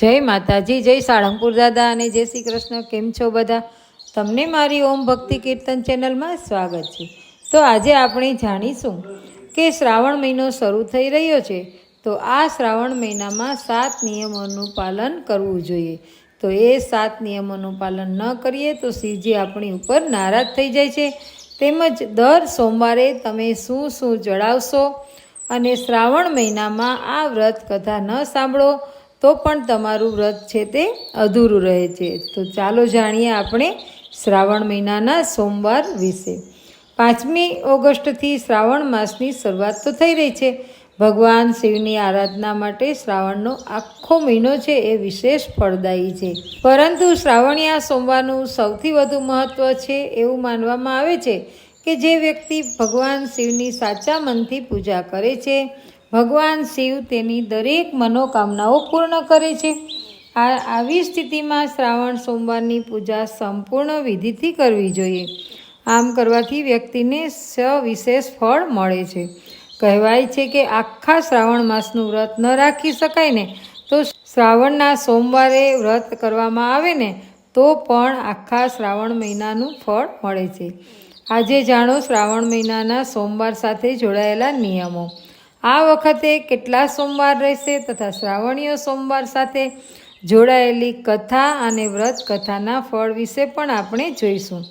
જય માતાજી, જય સાળંગપુર દાદા અને જય શ્રી કૃષ્ણ. કેમ છો બધા? તમને મારી ઓમ ભક્તિ કીર્તન ચેનલમાં સ્વાગત છે. તો આજે આપણે જાણીશું કે શ્રાવણ મહિનો શરૂ થઈ રહ્યો છે, તો આ શ્રાવણ મહિનામાં સાત નિયમોનું પાલન કરવું જોઈએ. તો એ સાત નિયમોનું પાલન ન કરીએ તો શિવજી આપણી ઉપર નારાજ થઈ જાય છે. તેમજ દર સોમવારે તમે શું શું જણાવશો? અને શ્રાવણ મહિનામાં આ વ્રત કથા ન સાંભળો તો પણ તમારું વ્રત છે તે અધૂરું રહે છે. તો ચાલો જાણીએ આપણે શ્રાવણ મહિનાના સોમવાર વિશે. પાંચમી ઓગસ્ટથી શ્રાવણ માસની શરૂઆત તો થઈ રહી છે. ભગવાન શિવની આરાધના માટે શ્રાવણનો આખો મહિનો છે એ વિશેષ ફળદાયી છે. પરંતુ શ્રાવણીયા સોમવારનું સૌથી વધુ મહત્ત્વ છે એવું માનવામાં આવે છે કે જે વ્યક્તિ ભગવાન શિવની સાચા મનથી પૂજા કરે છે ભગવાન શિવ તેની દરેક મનોકામનાઓ પૂર્ણ કરે છે. આ આવી સ્થિતિમાં શ્રાવણ સોમવારની પૂજા સંપૂર્ણ વિધિથી કરવી જોઈએ. આમ કરવાથી વ્યક્તિને સવિશેષ ફળ મળે છે. કહેવાય છે કે આખા શ્રાવણ માસનું વ્રત ન રાખી શકાય ને, તો શ્રાવણના સોમવારે વ્રત કરવામાં આવે ને, તો પણ આખા શ્રાવણ મહિનાનું ફળ મળે છે. આજે જાણો શ્રાવણ મહિનાના સોમવાર સાથે જોડાયેલા નિયમો. આ વખતે કેટલા સોમવાર રહેશે તથા શ્રાવણીય સોમવાર સાથે જોડાયેલી કથા અને વ્રત કથાના ફળ વિશે પણ આપણે જોઈશું.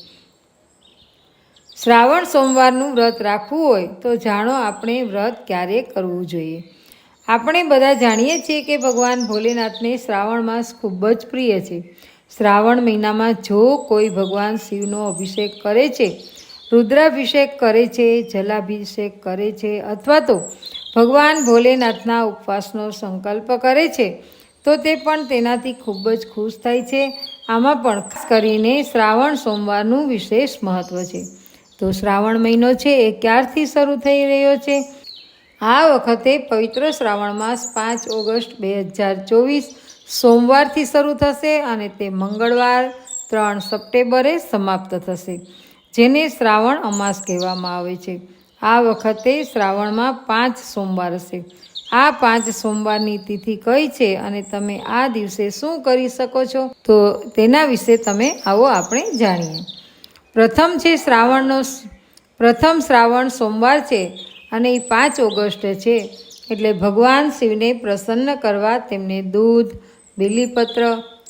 શ્રાવણ સોમવારનું વ્રત રાખવું હોય તો જાણો આપણે વ્રત ક્યારે કરવું જોઈએ. આપણે બધા જાણીએ છીએ કે ભગવાન ભોલેનાથને શ્રાવણ માસ ખૂબ જ પ્રિય છે. શ્રાવણ મહિનામાં જો કોઈ ભગવાન શિવનો અભિષેક કરે છે, રુદ્રાભિષેક કરે છે, જલાભિષેક કરે છે અથવા તો ભગવાન ભોલેનાથના ઉપવાસનો સંકલ્પ કરે છે, તો તે પણ તેનાથી ખૂબ જ ખુશ થાય છે. આમાં પણ ખાસ કરીને શ્રાવણ સોમવારનું વિશેષ મહત્ત્વ છે. તો શ્રાવણ મહિનો છે એ ક્યારથી શરૂ થઈ રહ્યો છે? આ વખતે પવિત્ર શ્રાવણ માસ પાંચ ઓગસ્ટ બે હજાર ચોવીસ સોમવારથી શરૂ થશે અને તે મંગળવાર, ત્રણ સપ્ટેમ્બરે સમાપ્ત થશે, જેને શ્રાવણ અમાસ કહેવામાં આવે છે. આ વખતે શ્રાવણમાં પાંચ સોમવાર હશે. આ પાંચ સોમવારની તિથિ કઈ છે અને તમે આ દિવસે શું કરી શકો છો? તો તેના વિશે તમે આવો આપણે જાણીએ. પ્રથમ છે શ્રાવણનો પ્રથમ શ્રાવણ સોમવાર છે અને એ પાંચ ઓગસ્ટ છે. એટલે ભગવાન શિવને પ્રસન્ન કરવા તેમને દૂધ, બીલીપત્ર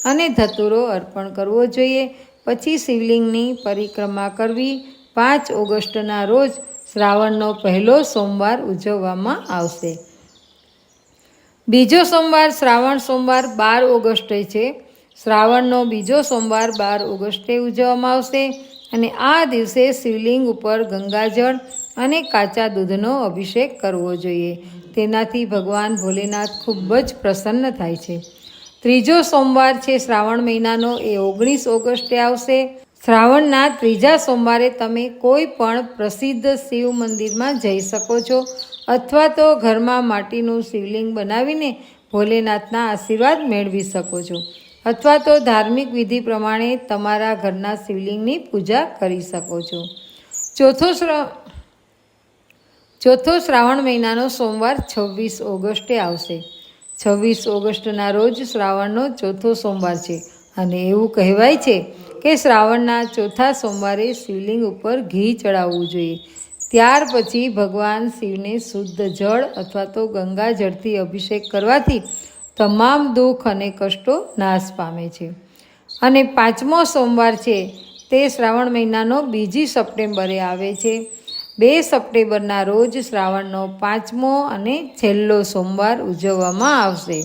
અને ધતુરો અર્પણ કરવો જોઈએ. પછી શિવલિંગની પરિક્રમા કરવી. પાંચ ઓગસ્ટના રોજ શ્રાવણનો પહેલો સોમવાર ઉજવવામાં આવશે. બીજો સોમવાર શ્રાવણ સોમવાર બાર ઓગસ્ટે છે. શ્રાવણનો બીજો સોમવાર બાર ઓગસ્ટે ઉજવવામાં આવશે અને આ દિવસે શિવલિંગ ઉપર ગંગાજળ અને કાચા દૂધનો અભિષેક કરવો જોઈએ. તેનાથી ભગવાન ભોલેનાથ ખૂબ જ પ્રસન્ન થાય છે. ત્રીજો સોમવાર છે શ્રાવણ મહિનાનો, એ ઓગણીસ ઓગસ્ટે આવશે. શ્રાવણના ત્રીજા સોમવારે તમે કોઈ પણ પ્રસિદ્ધ શિવ મંદિરમાં જઈ શકો છો અથવા તો ઘરમાં માટીનું શિવલિંગ બનાવીને ભોલેનાથના આશીર્વાદ મેળવી શકો છો અથવા તો ધાર્મિક વિધિ પ્રમાણે તમારા ઘરના શિવલિંગની પૂજા કરી શકો છો. ચોથો શ્ર, ચોથો શ્રાવણ મહિનાનો સોમવાર છવ્વીસ ઓગસ્ટે આવશે. છવ્વીસ ઓગસ્ટના રોજ શ્રાવણનો ચોથો સોમવાર છે. અને એવું કહેવાય છે કે શ્રાવણના ચોથા સોમવારે શિવલિંગ ઉપર ઘી ચડાવવું જોઈએ. ત્યાર પછી ભગવાન શિવને શુદ્ધ જળ અથવા તો ગંગા જળથી અભિષેક કરવાથી તમામ દુઃખ અને કષ્ટો નાશ પામે છે. અને પાંચમો સોમવાર છે તે શ્રાવણ મહિનાનો બીજી સપ્ટેમ્બરે આવે છે. બે સપ્ટેમ્બરના રોજ શ્રાવણનો પાંચમો અને છેલ્લો સોમવાર ઉજવવામાં આવશે.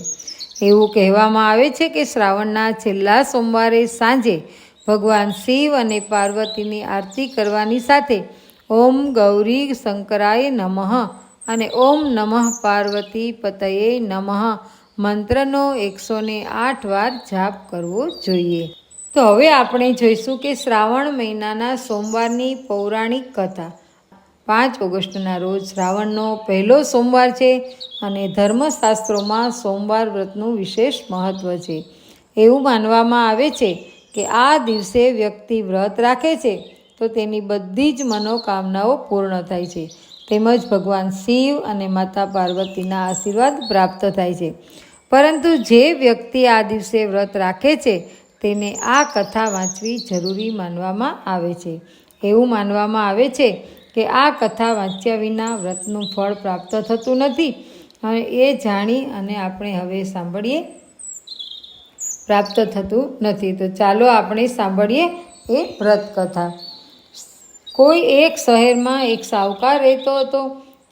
એવું કહેવામાં આવે છે કે શ્રાવણના છેલ્લા સોમવારે સાંજે ભગવાન શિવ અને પાર્વતીની આરતી કરવાની સાથે ઓમ ગૌરી શંકરાય નમઃ અને ઓમ નમઃ પાર્વતી પતયે નમઃ મંત્રનો એકસો ને આઠ વાર જાપ કરવો જોઈએ. તો હવે આપણે જોઈશું કે શ્રાવણ મહિનાના સોમવારની પૌરાણિક કથા. પાંચ ઓગસ્ટના રોજ શ્રાવણનો પહેલો સોમવાર છે અને ધર્મશાસ્ત્રોમાં સોમવાર વ્રતનું વિશેષ મહત્ત્વ છે. એવું માનવામાં આવે છે કે આ દિવસે વ્યક્તિ વ્રત રાખે છે તો તેની બધી જ મનોકામનાઓ પૂર્ણ થાય છે. તેમજ ભગવાન શિવ અને માતા પાર્વતીના આશીર્વાદ પ્રાપ્ત થાય છે. પરંતુ જે વ્યક્તિ આ દિવસે વ્રત રાખે છે તેને આ કથા વાંચવી જરૂરી માનવામાં આવે છે. એવું માનવામાં આવે છે કે આ કથા વાંચ્યા વિના વ્રતનું ફળ પ્રાપ્ત થતું નથી. અને એ જાણી અને આપણે હવે સાંભળીએ. પ્રાપ્ત થતું નથી. તો ચાલો આપણે સાંભળીએ એ વ્રત કથા. કોઈ એક શહેરમાં એક સાવકાર રહેતો હતો.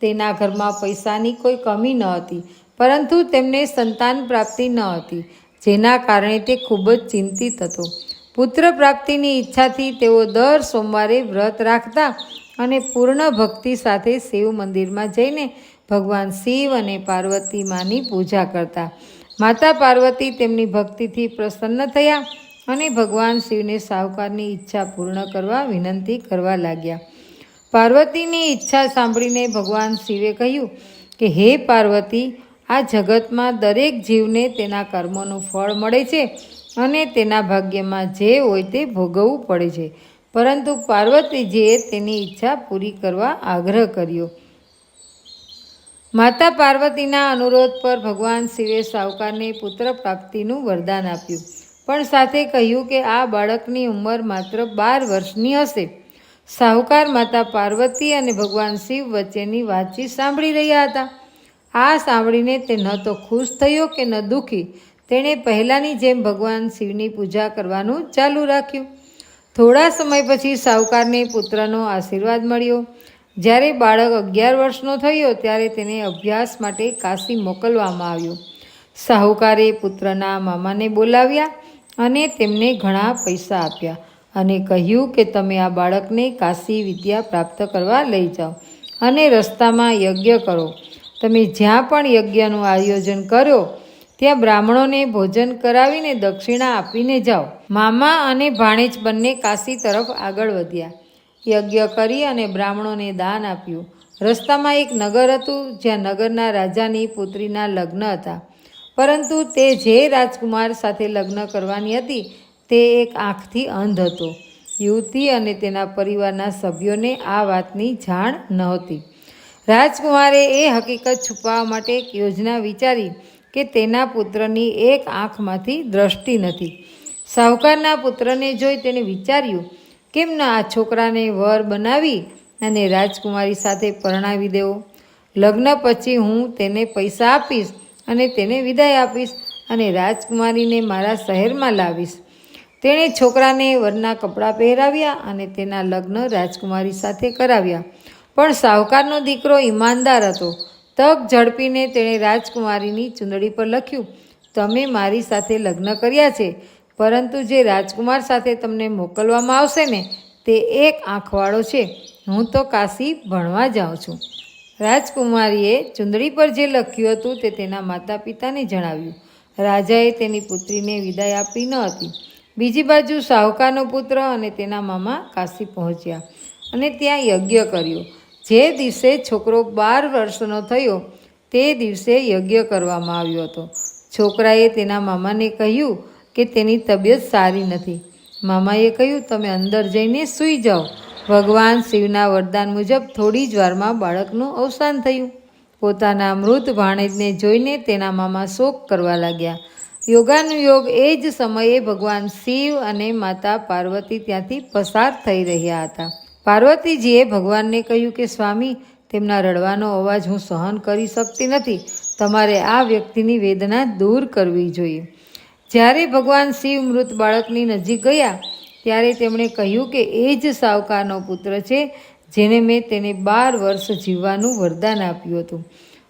તેના ઘરમાં પૈસાની કોઈ કમી ન હતી, પરંતુ તેમને સંતાન પ્રાપ્તિ ન હતી, જેના કારણે તે ખૂબ જ ચિંતિત હતો. પુત્ર પ્રાપ્તિની ઈચ્છાથી તેઓ દર સોમવારે વ્રત રાખતા અને પૂર્ણ ભક્તિ સાથે શિવ મંદિરમાં જઈને ભગવાન શિવ અને પાર્વતી માની પૂજા કરતા. માતા પાર્વતી તેમની ભક્તિથી પ્રસન્ન થયા અને ભગવાન શિવને સાવકારની ઈચ્છા પૂર્ણ કરવા વિનંતી કરવા લાગ્યા. પાર્વતીની ઈચ્છા સાંભળીને ભગવાન શિવે કહ્યું કે, હે પાર્વતી, આ જગતમાં દરેક જીવને તેના કર્મોનું ફળ મળે છે અને તેના ભાગ્યમાં જે હોય તે ભોગવવું પડે છે. પરંતુ પાર્વતીજીએ તેની ઈચ્છા પૂરી કરવા આગ્રહ કર્યો. માતા પાર્વતીના અનુરોધ પર ભગવાન શિવે સાવકારને પુત્ર પ્રાપ્તિનું વરદાન આપ્યું. પણ સાથે કહ્યું કે આ બાળકની ઉંમર માત્ર બાર વર્ષની હશે. સાહુકાર માતા પાર્વતી અને ભગવાન શિવ વચ્ચેની વાતચીત સાંભળી રહ્યા હતા. આ સાંભળીને તે ન તો ખુશ થયો કે ન દુઃખી. તેણે પહેલાંની જેમ ભગવાન શિવની પૂજા કરવાનું ચાલુ રાખ્યું. થોડા સમય પછી સાવકારને પુત્રનો આશીર્વાદ મળ્યો. જ્યારે બાળક અગિયાર વર્ષનો થયો ત્યારે તેને અભ્યાસ માટે કાશી મોકલવામાં આવ્યો. સાહુકારે પુત્રના મામાને બોલાવ્યા અને તેમને ઘણા પૈસા આપ્યા અને કહ્યું કે તમે આ બાળકને કાશી વિદ્યા પ્રાપ્ત કરવા લઈ જાઓ અને રસ્તામાં યજ્ઞ કરો. તમે જ્યાં પણ યજ્ઞનું આયોજન કરો ત્યાં બ્રાહ્મણોને ભોજન કરાવીને દક્ષિણા આપીને જાઓ. મામા અને ભાણેજ બંને કાશી તરફ આગળ વધ્યા. યજ્ઞ કરી અને બ્રાહ્મણોને દાન આપ્યું. રસ્તામાં એક નગર હતું, જ્યાં નગરના રાજાની પુત્રીના લગ્ન હતા. પરંતુ તે જે રાજકુમાર સાથે લગ્ન કરવાની હતી, તે એક આંખથી અંધ હતો. યુવતી અને તેના પરિવારના સભ્યોને આ વાતની જાણ નહોતી. રાજકુમારે એ હકીકત છુપાવવા માટે એક યોજના વિચારી કે તેના પુત્રની એક આંખમાંથી દ્રષ્ટિ નથી. સાહુકારના પુત્રને જોઈ તેને વિચાર્યું, કેમ ન આ છોકરાને વર બનાવી અને રાજકુમારી સાથે પરણાવી દેવો? લગ્ન પછી હું તેને પૈસા આપીશ અને તેને વિદાય આપીશ અને રાજકુમારીને મારા શહેરમાં લાવીશ. તેણે છોકરાને વરના કપડાં પહેરાવ્યા અને તેના લગ્ન રાજકુમારી સાથે કરાવ્યા. પણ સાહુકારનો દીકરો ઈમાનદાર હતો. તક ઝડપીને તેણે રાજકુમારીની ચૂંદડી પર લખ્યું, તમે મારી સાથે લગ્ન કર્યા છે, પરંતુ જે રાજકુમાર સાથે તમને મોકલવામાં આવશે ને, તે એક આંખવાળો છે. હું તો કાશી ભણવા જાઉં છું. રાજકુમારીએ ચુંદડી પર જે લખ્યું હતું તે તેના માતા પિતાને જણાવ્યું. રાજાએ તેની પુત્રીને વિદાય આપી ન હતી. બીજી બાજુ સાહુકારનો પુત્ર અને તેના મામા કાશી પહોંચ્યા અને ત્યાં યજ્ઞ કર્યો. જે દિવસે છોકરો બાર વર્ષનો થયો, તે દિવસે યજ્ઞ કરવામાં આવ્યો હતો. છોકરાએ તેના મામાને કહ્યું કે તેની તબિયત સારી નથી. મામાએ કહ્યું, તમે અંદર જઈને સૂઈ જાઓ. ભગવાન શિવના વરદાન મુજબ થોડી જ વારમાં બાળકનું અવસાન થયું. પોતાના મૃત ભાણેજને જોઈને તેના મામા શોક કરવા લાગ્યા. યોગાનુયોગ એ જ સમયે ભગવાન શિવ અને માતા પાર્વતી ત્યાંથી પસાર થઈ રહ્યા હતા. પાર્વતીજીએ ભગવાનને કહ્યું કે, સ્વામી, તેમના રડવાનો અવાજ હું સહન કરી શકતી નથી. તમારે આ વ્યક્તિની વેદના દૂર કરવી જોઈએ. જ્યારે ભગવાન શિવ મૃત બાળકની નજીક ગયા, ત્યારે તેમણે કહ્યું કે, એ જ સાવકારનો પુત્ર છે, જેને મેં તેને બાર વર્ષ જીવવાનું વરદાન આપ્યું હતું.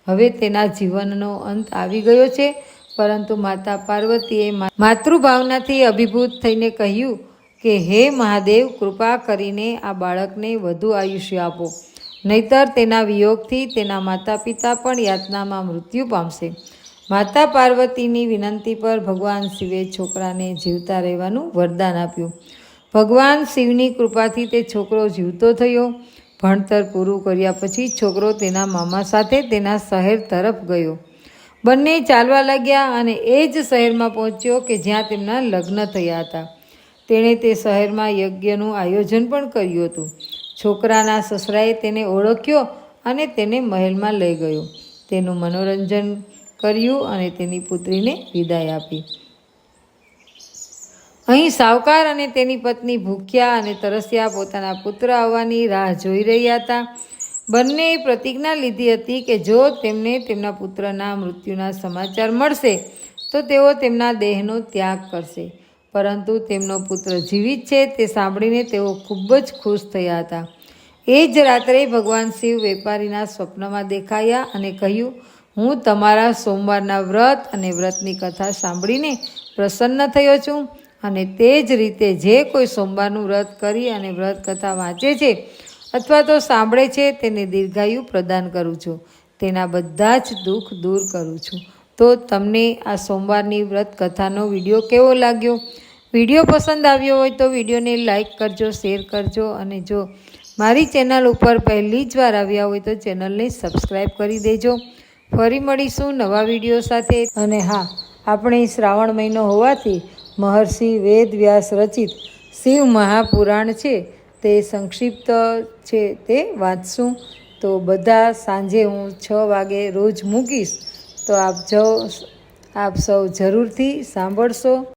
હવે તેના જીવનનો અંત આવી ગયો છે. પરંતુ માતા પાર્વતીએ માતૃભાવનાથી અભિભૂત થઈને કહ્યું કે હે મહાદેવ, કૃપા કરીને આ બાળકને વધુ આયુષ્ય આપો. નહીતર તેના વિયોગથી તેના માતા પિતા પણ યાતનામાં મૃત્યુ પામશે. માતા પાર્વતીની વિનંતી પર ભગવાન શિવે છોકરાને જીવતા રહેવાનું વરદાન આપ્યું. ભગવાન શિવની કૃપાથી તે છોકરો જીવતો થયો. ભણતર પૂરું કર્યા પછી છોકરો તેના મામા સાથે તેના શહેર તરફ ગયો. બંને ચાલવા લાગ્યા અને એ જ શહેરમાં પહોંચ્યો કે જ્યાં તેમના લગ્ન થયા હતા. તેણે તે શહેરમાં યજ્ઞનું આયોજન પણ કર્યું હતું. છોકરાના સસરાએ તેને ઓળખ્યો અને તેને મહેલમાં લઈ ગયો. તેનું મનોરંજન કર્યું અને તેની પુત્રીને વિદાય આપી. અહીં સાવકાર અને તેની પત્ની ભૂખ્યા અને તરસ્યા પોતાના પુત્ર આવવાની રાહ જોઈ રહ્યા હતા. બંનેએ પ્રતિજ્ઞા લીધી હતી કે જો તેમને તેમના પુત્રના મૃત્યુના સમાચાર મળશે, તો તેઓ તેમના દેહનો ત્યાગ કરશે. પરંતુ તેમનો પુત્ર જીવિત છે તે સાંભળીને તેઓ ખૂબ જ ખુશ થયા હતા. એ જ રાત્રે ભગવાન શિવ વેપારીના સ્વપ્નમાં દેખાયા અને કહ્યું, હું તમારા સોમવારના વ્રત અને વ્રતની કથા સાંભળીને પ્રસન્ન થયો છું અને તે જ રીતે જે કોઈ સોમવારનું વ્રત કરી અને વ્રત કથા વાંચે છે અથવા તો સાંભળે છે, તેને દીર્ઘાયુ પ્રદાન કરું છું. તેના બધા જ દુઃખ દૂર કરું છું. તો તમને આ સોમવારની વ્રત કથાનો વીડિયો કેવો લાગ્યો? વીડિયો પસંદ આવ્યો હોય તો વિડીયોને લાઇક કરજો, શેર કરજો અને જો મારી ચેનલ ઉપર પહેલી જ વાર આવ્યા હોય તો ચેનલને સબસ્ક્રાઈબ કરી દેજો. ફરી મળીશું નવા વીડિયો સાથે. અને હા, આપણે શ્રાવણ મહિનો હોવાથી મહર્ષિ વેદ વ્યાસ રચિત શિવ મહાપુરાણ છે તે સંક્ષિપ્ત છે તે વાંચશું. તો બધા સાંજે હું છ વાગે રોજ મૂકીશ. તો આપ જો આપ સૌ જરૂરથી સાંભળશો.